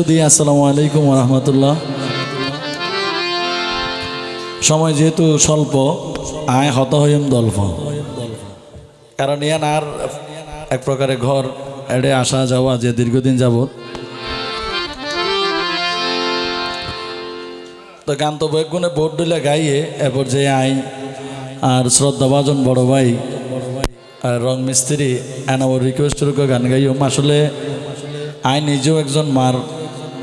সুদী আসসালামু আলাইকুম রহমতুল্লাহ। সময় যেহেতু স্বল্প, আয় হত হইম দল্প কারণ ইয়ান আর এক প্রকারে ঘর এড়ে আসা যাওয়া যে দীর্ঘদিন যাবত তো গান তো বেগুনে বোর্ড দিলে গাইয়ে এরপর যে আই আর শ্রদ্ধাভাজন বড় ভাই আর রং মিস্ত্রি এনাবার রিকোয়েস্টের গান গাইও আসলে আই নিজেও একজন মার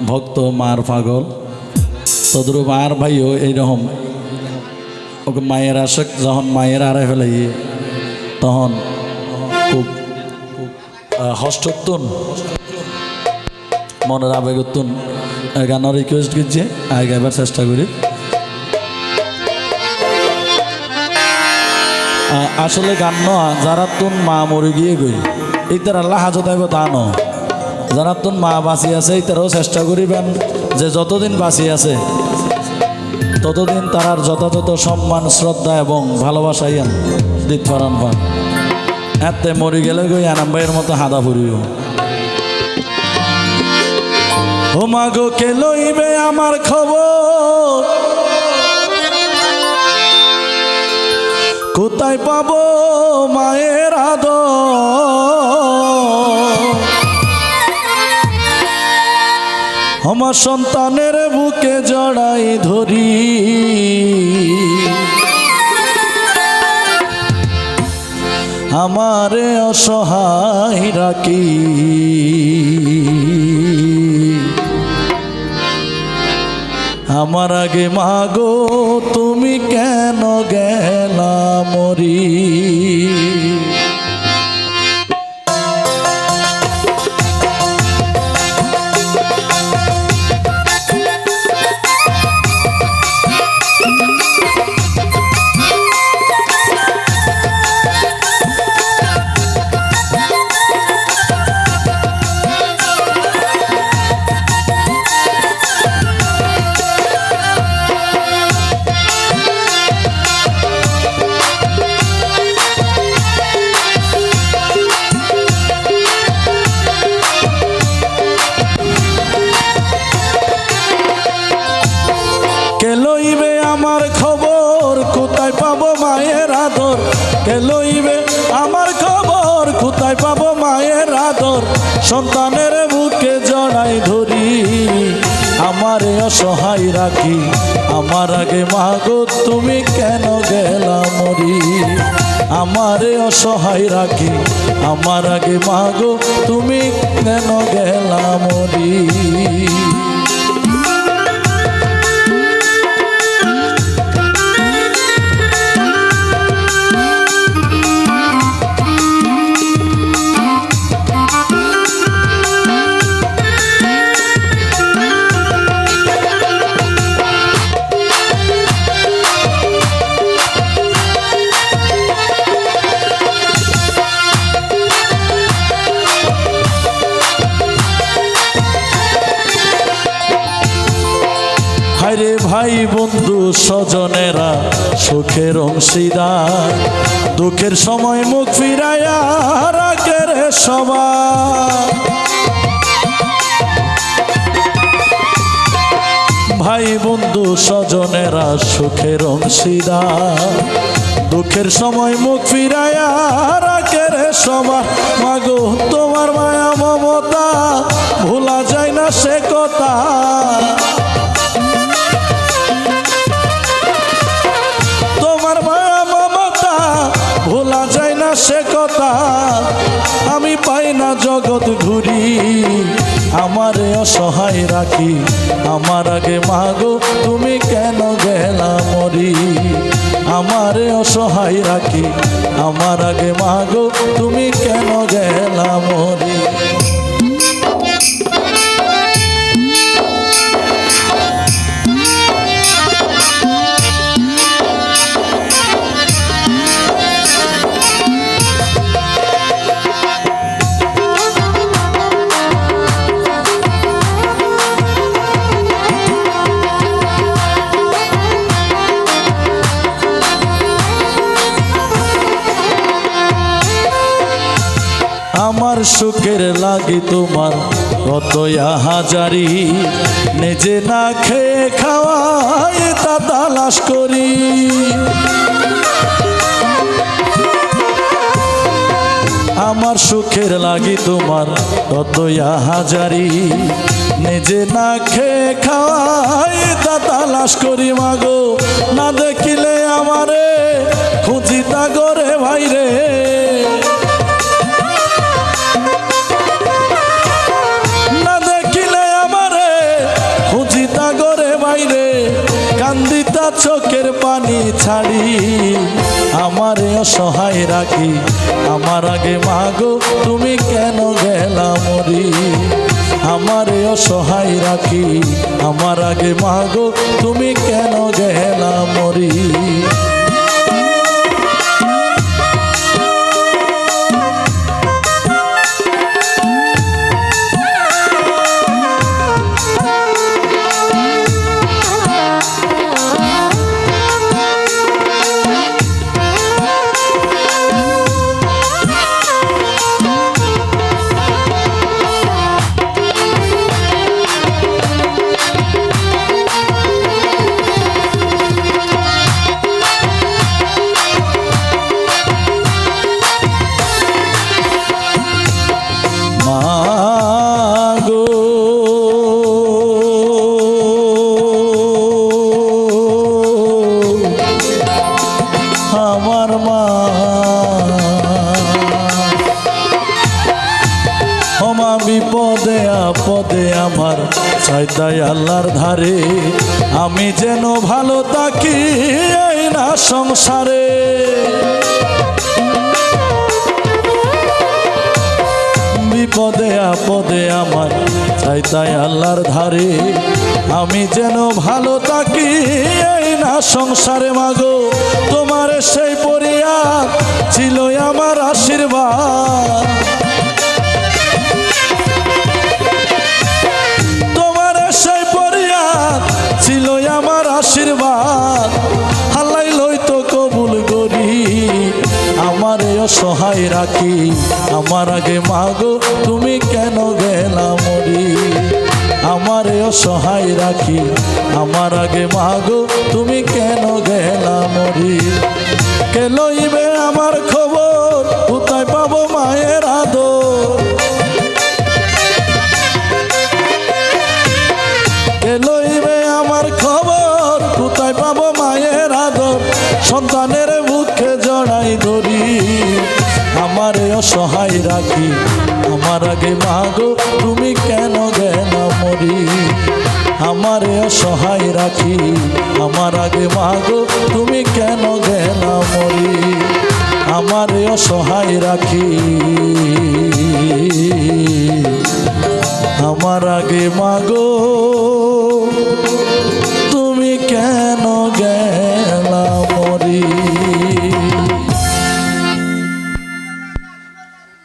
ভক্ত মার পাগল। তদ্রুপ আর ভাইও এইরকম। ওকে মায়ের আশেক যখন মায়ের আড়াই ফেলাই তখন খুব হস্তত্তুন মনের আবেগতুন গানের রিকোয়েস্ট করছে। আই গাইবার চেষ্টা করি। আসলে গান নয়, যারা তুন মা মরে গিয়ে গই। এই তার আল্লাহ হাজত তা ন যারা তুন, মা বাঁচি আছে তারাও চেষ্টা করিবেন যে যতদিন বাঁচি আছে, ততদিন তারার যথাযথ সম্মান, শ্রদ্ধা এবং ভালোবাসা ইয়ান দিত এতে মরি গেলে গই আনাম ভাইয়ের মতো হাদা ফুরিও ও মাগো কে লইবে আমার খবর? কোথায় পাবো মায়ের আদর? সন্তানের বুকে জড়াই ধরি। আমারে অসহায় রাখি। আমার আগে মাগো তুমি কেন গেলা মরি? কে লইবে? আমার খবর কোথায় পাবো মায়ের আদর? সন্তানের বুকে জড়াই ধরি। আমারে অসহায় রাখি। আমার আগে মাগো, তুমি কেন গেলা মরি? আমারে অসহায় রাখি। আমার আগে মাগো, তুমি কেন গেলা মরি? ভাই বন্ধু স্বজনেরা, সুখের অংশীদার, দুঃখের সময় মুখ ফিরাইয়া রাখে রে সবার। ভাই বন্ধু স্বজনেরা, সুখের অংশীদার, দুঃখের সময় মুখ ফিরাইয়া রাখে আমি পাই না জগৎ ঘুরি। আমারে অসহায় রাখি। আমার আগে মাগো, তুমি কেন গেলা মরি? আমারে অসহায় রাখি। আমার আগে মাগো, তুমি কেন গেলা মরি? আমার সুখের লাগে তোমার কত হাজারি নিজে না খেয়ে খাওয়াই তা তালাশ করি। আমার সুখের লাগি তোমার কত হাজারি নিজে না খেয়ে খাওয়াই তা তালাশ করি মাগো। না দেখিলে আমারে চোখের পানি ছাড়ি, আমার অসহায় রাখি। আমার আগে মাগো, তুমি কেন গেলা মরি? আমার অসহায় রাখি, আমার আগে মাগো, তুমি কেন গেলা মরি? চাইতাই আল্লাহর ধারে, আমি যেন ভালো থাকি এই না সংসারে। বিপদে, আপদে আমার চাই তাই আল্লাহর ধারে, আমি যেন ভালো থাকি এই না সংসারে। মাগো, তোমার সেই পরিয়া ছিল আমার অসহায় রাখি। আমার আগে মাগো, তুমি কেন গেলা মরি? আমারে অসহায় রাখি। আমার আগে মাগো, তুমি কেন গেলা মরি? কে লইবে আমার খবর আমারে অসহায় রাখি। আমার আগে মাগো, তুমি কেন গেল মরি? আমারে অসহায় রাখি। আমার আগে মাগো, তুমি কেন গেল মরি? আমারে অসহায় রাখি। আমার আগে মাগো